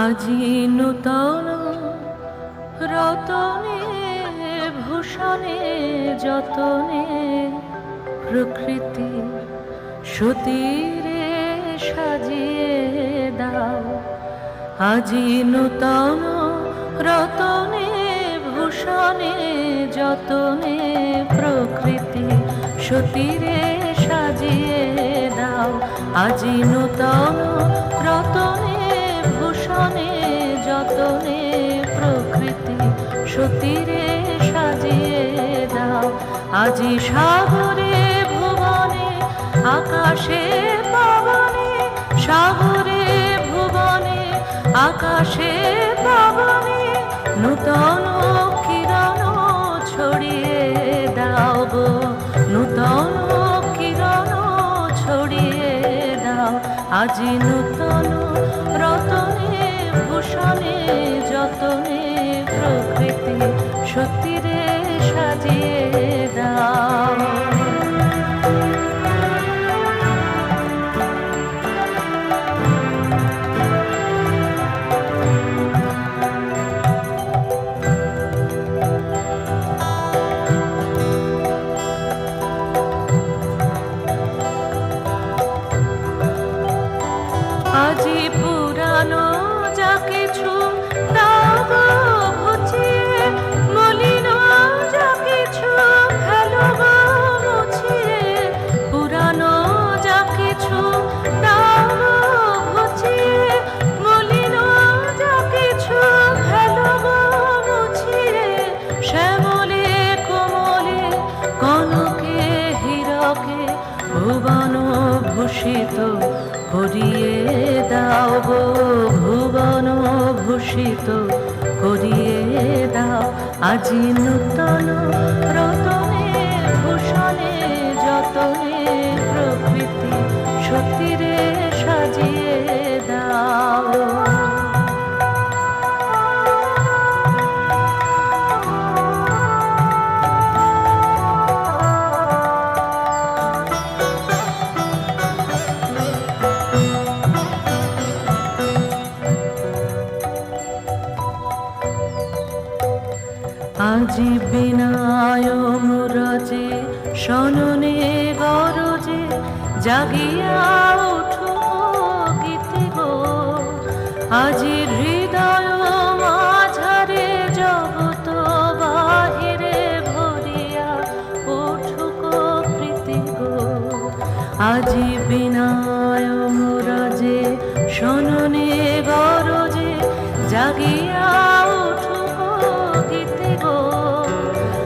আজি নূতন রতনে, ভূষণে, যতনে প্রকৃতি সতীরে সাজিয়ে দাও। আজি নূতন রতনে, ভূষণে, যতনে প্রকৃতি সতীরে সাজিয়ে দাও। আজি নূতন রতনে ভূষণে যতনে প্রকৃতি সতীরে সাজিয়ে দাও। আজি সাগরে, ভুবনে, আকাশে, পবনে, সাগরে, ভুবনে, আকাশে, পবনে, নূতন কিরণ ছড়িয়ে দাও গো। নূতন কিরণ ছড়িয়ে দাও। আজি নূতন ভূষণে যতনে প্রকৃতি সত্যিরে ভূষিত করিয়ে দাও গো ভুবন ভূষিত করিয়ে দাও আজি নূতন রতনে আজি বিনায় মুরজে সননে গরজে, জাগিয়া উঠো গীতি গো। আজি আজি বিনায় মুরজে সননে গরজে, জাগিয়া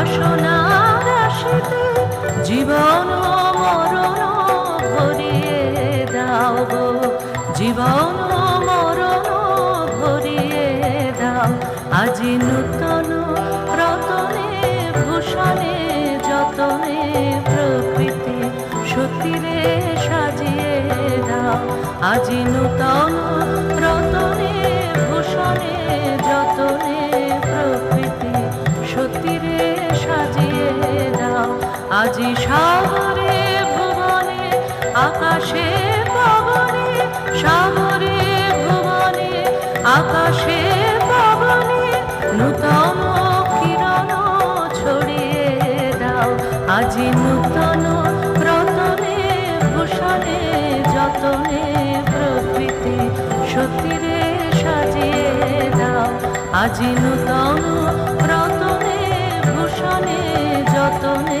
বাসনা জীবন মরণ ভরিয়ে দাও জীবন মরণ ভরিয়ে দাও। আজি নূতন রতনে, ভূষণে, যতনে প্রকৃতি সত্যিরে সাজিয়ে দাও। আজি নূতন আজি সাগরে, ভুবনে, আকাশে, পবনে, সাগরে, ভুবনে, আকাশে, পবনে, নূতন কিরণ ছড়িয়ে দাও। আজি নূতন রতনে ভূষণে, যতনে প্রকৃতি সত্যিরে সাজিয়ে দাও। আজি নূতন রতনে ভূষণে, যতনে